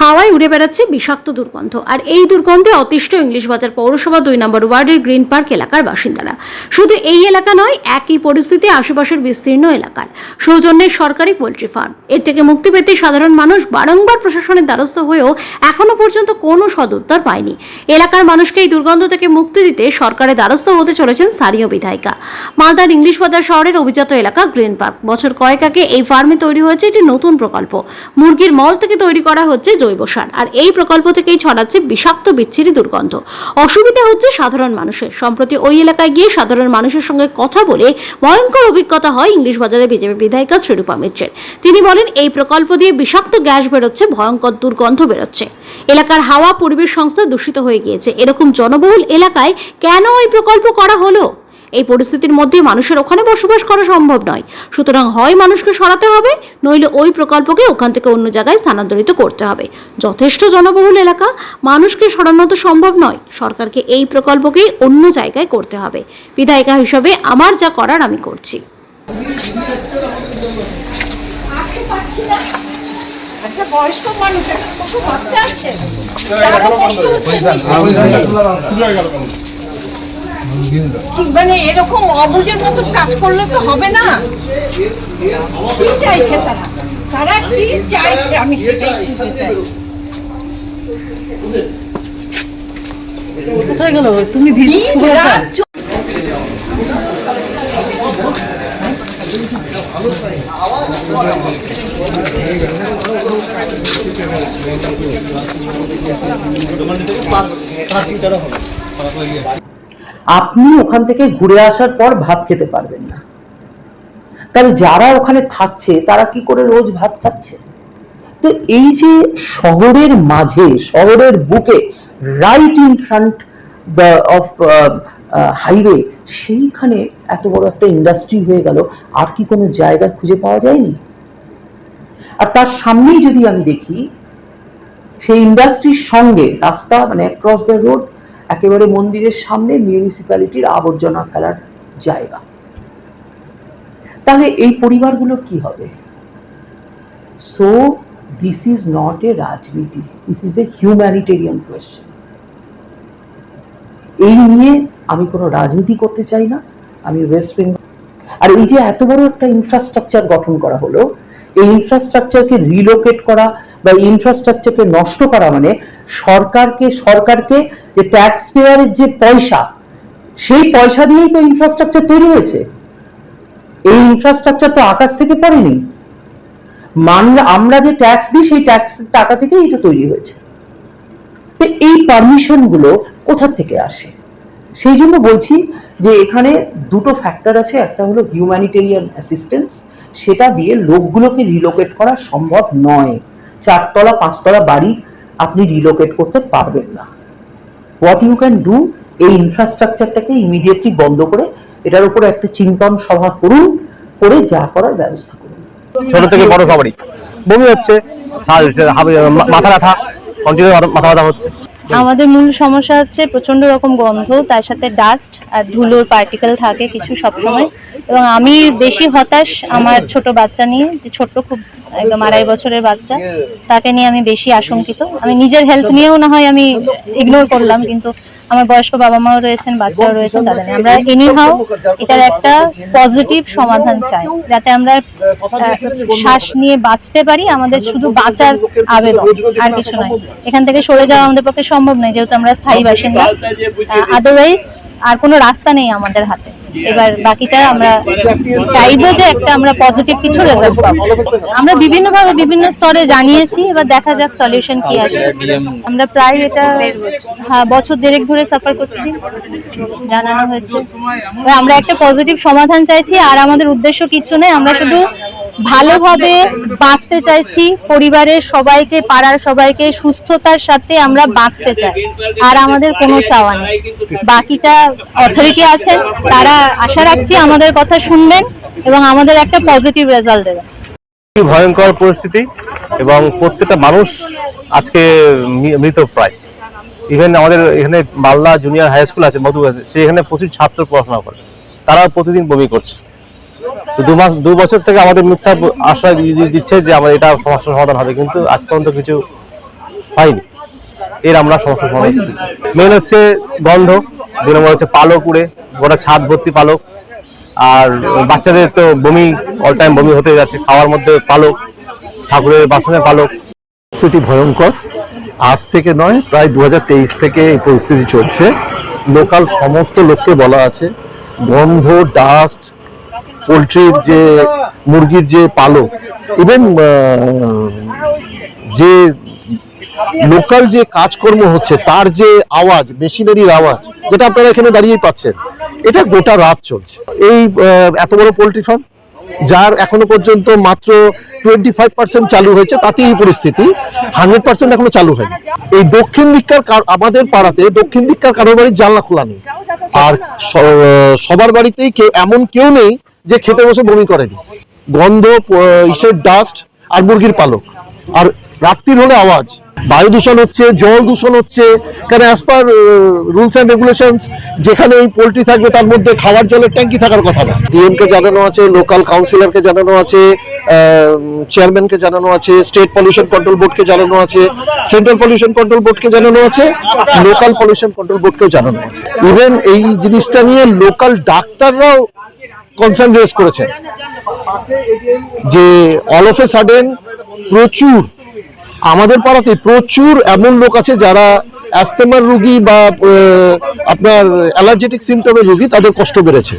হাওয়ায় উড়ে বেড়াচ্ছে বিষাক্ত দুর্গন্ধ। আর এই দুর্গন্ধে অতিষ্ঠ ইংলিশ বাজার পৌরসভা দুই নম্বর ওয়ার্ডের গ্রিন পার্ক এলাকার বাসিন্দারা। শুধু এই এলাকা নয়, একই পরিস্থিতি আশেপাশের বিস্তীর্ণ এলাকার। সৌজন্যে সরকারি পোলট্রি ফার্ম। এর থেকে মুক্তি পেতে সাধারণ মানুষ বারংবার প্রশাসনের দ্বারস্থ হয়েও এখনও পর্যন্ত কোনো সদুত্তর পায়নি। এলাকার মানুষকে এই দুর্গন্ধ থেকে মুক্তি দিতে সরকারের দ্বারস্থ হতে চলেছেন স্থানীয় বিধায়িকা। মালদার ইংলিশ বাজার শহরের অভিজাত এলাকা গ্রিন পার্ক। বছর কয়েক আগে এই ফার্মে তৈরি হয়েছে একটি নতুন প্রকল্প। মুরগির মল থেকে তৈরি করা হচ্ছে জৈব সার আর এই প্রকল্প থেকেই ছড়াচ্ছে বিষাক্ত বিচ্ছিরি দুর্গন্ধ। অসুবিধা হচ্ছে সাধারণ মানুষের। সম্প্রতি ওই এলাকায় গিয়ে সাধারণ মানুষের সঙ্গে কথা বলে ভয়ঙ্কর অভিজ্ঞতা হয় ইংলিশ বাজারে বিজেপি বিধায়িকা শ্রীরূপা মিত্রের। তিনি বলেন, এই প্রকল্প দিয়ে বিষাক্ত গ্যাস বেরোচ্ছে, ভয়ঙ্কর দুর্গন্ধ বেরোচ্ছে। এলাকার হাওয়া পরিবেশ সংস্থা দূষিত হয়ে গিয়েছে। এরকম জনবহুল এলাকায় কেন এই প্রকল্প করা হলো? এই পরিস্থিতির মধ্যে মানুষের ওখানে বসবাস করা সম্ভব নয়। সুতরাং হয় মানুষকে সরাতে হবে নইলে ওই প্রকল্পকে ওখান থেকে অন্য জায়গায় স্থানান্তরিত করতে হবে। যথেষ্ট জনবহুল এলাকা মানুষকে সরানো তো সম্ভব নয়। সরকারকে এই প্রকল্পকেই অন্য জায়গায় করতে হবে। বিধায়িকা হিসাবে আমার যা করার আমি করছি। একটা বয়স্ক মানুষ একটা ছোট বাচ্চা আছে। তারও কষ্ট হচ্ছে কি মানে এরকম অবুজের মতন কাজ করলে তো হবে না। কি চাইছে তারা? তারা কি চাইছে? আমি সেটাই বুঝতে চাই। কোথায় গেল? তুমি ভিজু সুভাষা রাত চ- আপনি ওখান থেকে ঘুরে আসার পর ভাত খেতে পারবেন না। তাহলে যারা ওখানে থাকছে, তারা কি করে রোজ ভাত খাচ্ছে? তো এই যে শহরের মাঝে, শহরের বুকে right in front the of highway সেইখানে এত বড় একটা ইন্ডাস্ট্রি হয়ে গেল, আর কি কোনো জায়গা খুঁজে পাওয়া যায়নি? আর তার সামনেই যদি আমি দেখি, সেই ইন্ডাস্ট্রির সঙ্গে রাস্তা মানে অ্যাক্রস দ্য রোড একেবারে মন্দিরের সামনে মিউনিসিপ্যালিটির আবর্জনা ফেলার জায়গা। তাহলে এই পরিবারগুলো কি হবে? So this is not a রাজনীতি this is a humanitarian question এই নিয়ে আমি কোনো রাজনীতি করতে চাই না, আমি ওয়েস্ট বেঙ্গল আর এই যে এত বড় একটা ইনফ্রাস্ট্রাকচার গঠন করা হলো, এই ইনফ্রাস্ট্রাকচারকে রিলোকেট করা বা ইনফ্রাস্ট্রাকচারকে নষ্ট করা মানে সরকারকে সরকারকে যে ট্যাক্স পেয়ারের যে পয়সা, সেই পয়সা দিয়েই তো ইনফ্রাস্ট্রাকচার তৈরি হয়েছে। এই ইনফ্রাস্ট্রাকচার তো আকাশ থেকে পড়েনি। মানরা আমরা যে ট্যাক্স দিই, সেই ট্যাক্স টাকা থেকেই এটা তৈরি হয়েছে। তো এই পারমিশনগুলো কোথা থেকে আসে? সেই জন্য বলছি যে এখানে দুটো ফ্যাক্টর আছে। একটা হলো হিউম্যানিটেরিয়ান অ্যাসিস্ট্যান্স সেটা দিয়ে লোকগুলোকে রিলোকেট করা সম্ভব নয়। চারতলা, পাঁচতলা বাড়ি আপনি রিলোকেট করতে পারবেন না। হোয়াট ইউ ক্যান ডু এই ইনফ্রাস্ট্রাকচারটাকে ইমিডিয়েটলি বন্ধ করে, এটার উপরে একটা চিন্তন সভা করুন, করে যা করার ব্যবস্থা করুন। ছোট থেকে বড় সবারই। বমি হচ্ছে। মাথা ব্যথা কন্টিনিউ মাথা ব্যথা হচ্ছে। আমাদের মূল সমস্যা হচ্ছে প্রচণ্ড রকম গন্ধ, তার সাথে ডাস্ট আর ধুলোর পার্টিকেল থাকে কিছু সবসময়। এবং আমি বেশি হতাশ আমার ছোট বাচ্চা নিয়ে, যে ছোট্ট খুব একদম আড়াই বছরের বাচ্চা, তাকে নিয়ে আমি বেশি আশঙ্কিত। আমি নিজের হেলথ নিয়েও না হয় আমি ইগনোর করলাম, কিন্তু আমার বয়স্ক বাবা মাও রয়েছেন বাচ্চাও রয়েছেন তাদের আমরা আমরা এনিহাও এটার একটা পজিটিভ সমাধান চাই যাতে আমরা শ্বাস নিয়ে বাঁচতে পারি আমাদের শুধু বাঁচার আবেদন আর কিছু নয়। এখান থেকে সরে যাওয়া আমাদের পক্ষে সম্ভব নয় যেহেতু আমরা স্থায়ী বাসিন্দা। আদারওয়াইজ আর কোনো রাস্তা নেই আমাদের হাতে। এবার বাকিটা আমরা চাইব যে একটা আমরা পজিটিভ কিছু রেজাল্ট পাবো। আমরা বিভিন্ন ভাবে বিভিন্ন স্তরে জানিয়েছি এবার দেখা যাক সলিউশন কি আছে আমরা প্রায় এটা হ্যাঁ বছর দেড়েক ধরে সাফার করছি জানানো হয়েছে। এবার আমরা একটা পজিটিভ সমাধান চাইছি আর আমাদের উদ্দেশ্য কিছু নেই আমরা শুধু ভালোভাবে বাঁচতে চাইছি, পরিবারের সবাইকে, পাড়ার সবাইকে, সুস্থতার সাথে আমরা বাঁচতে চাই। আর আমাদের কোনো চাওয়া নেই। বাকিটা অথরিটি আছেন, তারা আশা রাখছি আমাদের কথা শুনবেন এবং আমাদের একটা পজিটিভ রেজাল্ট দেবেন। ভয়ঙ্কর পরিস্থিতি এবং প্রত্যেকটা মানুষ আজকে মৃত প্রায়। ইভেন আমাদের এখানে মালদা জুনিয়র হাই স্কুল আছে মধু আছে সেখানে প্রচুর ছাত্র পড়াশোনা করে। তারাও প্রতিদিন বমি করছে। দু মাস দু বছর থেকে আমাদের মিথ্যা দি- দি- দিচ্ছে যে আমার এটা সমস্যার সমাধান হবে, কিন্তু আজ পর্যন্ত কিছু হয়নি। এর আমরা সমস্যা সমাধান মেন হচ্ছে গন্ধ, দুই নম্বর হচ্ছে পালক উড়ে, গোটা ছাদ ভর্তি পালক। আর বাচ্চাদের তো বমি অল টাইম বমি হতে যাচ্ছে। খাওয়ার মধ্যে পালক, ঠাকুরের বাসনে পালক। পরিস্থিতি ভয়ঙ্কর। আজ থেকে নয়, প্রায় দু হাজার তেইশ থেকে এই পরিস্থিতি চলছে। লোকাল সমস্ত লোককে বলা আছে, গন্ধ ডাস্ট পোলট্রির যে, মুরগির যে পালক ইভেন যে লোকাল যে কাজকর্ম হচ্ছে, তার যে আওয়াজ, মেশিনারির আওয়াজ, যেটা আপনারা এখানে দাঁড়িয়েই পাচ্ছেন, এটা গোটা রাত চলছে। এই এত বড় পোলট্রি ফার্ম যার এখনও পর্যন্ত মাত্র টোয়েন্টি ফাইভ পার্সেন্ট চালু হয়েছে, তাতেই এই পরিস্থিতি হান্ড্রেড পার্সেন্ট এখনও চালু হয়নি। এই দক্ষিণ দিককার আমাদের পাড়াতে দক্ষিণ দিককার কারোর বাড়ির জানলা খোলা নেই। আর সবার বাড়িতেই কেউ এমন কেউ নেই যে খেতে বসে বমি করেনি। গন্ধ ইসের ডাস্ট আর মুরগির পালক। আর রাত্রির হলে আওয়াজ। বায়ু দূষণ হচ্ছে, জল দূষণ হচ্ছে কারণ as per rules and regulations যেখানে এই পোলট্রি থাকবে তার মধ্যে খাওয়ার জলের ট্যাঙ্কি থাকার কথা না। ডিএম কে জানানো আছে লোকাল কাউন্সিলরকে জানানো আছে চেয়ারম্যানকে জানানো আছে স্টেট পলিউশন কন্ট্রোল বোর্ডকে জানানো আছে সেন্ট্রাল পলিউশন কন্ট্রোল বোর্ডকে জানানো আছে লোকাল পলিউশন কন্ট্রোল বোর্ডকেও জানানো আছে। ইভেন এই জিনিসটা নিয়ে লোকাল ডাক্তাররাও কনসার্ন রেজ করেছেন। যে অল অফ এ সাডেন প্রচুর আমাদের পাড়াতে প্রচুর এমন লোক আছে যারা অ্যাস্থেমার রুগী বা আপনার অ্যালার্জেটিক সিমটমের রুগী, তাদের কষ্ট বেড়েছে।